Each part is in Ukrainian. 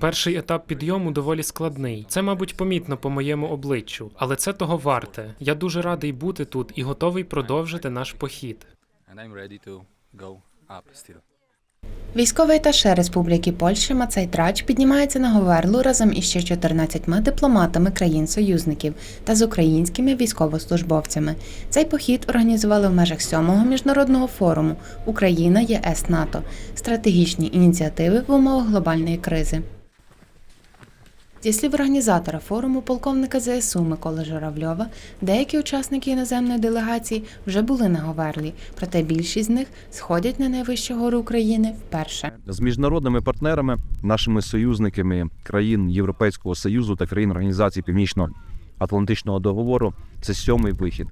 Перший етап підйому доволі складний. Це, мабуть, помітно по моєму обличчю, але це того варте. Я дуже радий бути тут і готовий продовжити наш похід. Військовий таше Республіки Польща Мацей Трач піднімається на Говерлу разом із ще 14 дипломатами країн-союзників та з українськими військовослужбовцями. Цей похід організували в межах сьомого міжнародного форуму Україна ЄС НАТО стратегічні ініціативи в умовах глобальної кризи. Зі слів організатора форуму полковника ЗСУ Миколи Журавльова, деякі учасники іноземної делегації вже були на Говерлі, проте більшість з них сходять на найвищу гору України вперше. з міжнародними партнерами, нашими союзниками країн Європейського Союзу та країн Організації Північно-Атлантичного договору. Це сьомий вихід.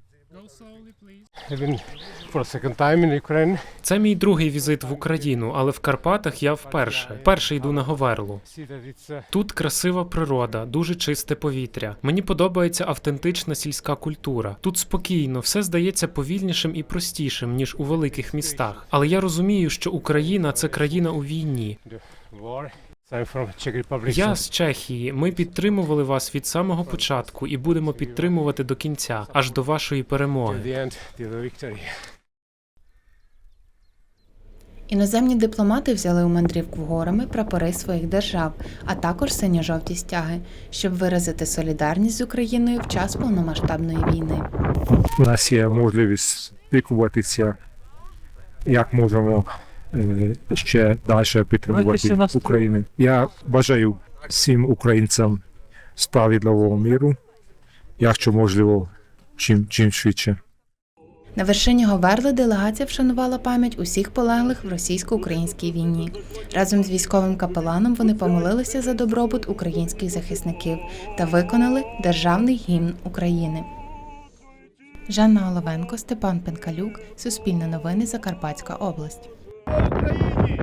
Це мій другий візит в Україну, але в Карпатах я вперше. Вперше йду на Говерлу. Uh, Тут красива природа, дуже чисте повітря. Мені подобається автентична сільська культура. Тут спокійно, все здається повільнішим і простішим ніж у великих містах. Але я розумію, що Україна це країна у війні. Я з Чехії. Ми підтримували вас від самого початку і будемо підтримувати до кінця, аж до вашої перемоги. Іноземні дипломати взяли у мандрівку горами прапори своїх держав, а також синьо-жовті стяги, щоб виразити солідарність з Україною в час повномасштабної війни. у нас є можливість спілкуватися, як можемо е, ще далі підтримувати Україну. Я бажаю всім українцям справедливого міру, якщо можливо, чим, чим швидше. На вершині Говерли делегація вшанувала пам'ять усіх полеглих в російсько-українській війні. Разом з військовим капеланом вони помолилися за добробут українських захисників та виконали державний гімн України. Жанна Головенко, Степан Пенкалюк, Суспільне новини, Закарпатська область. Україні!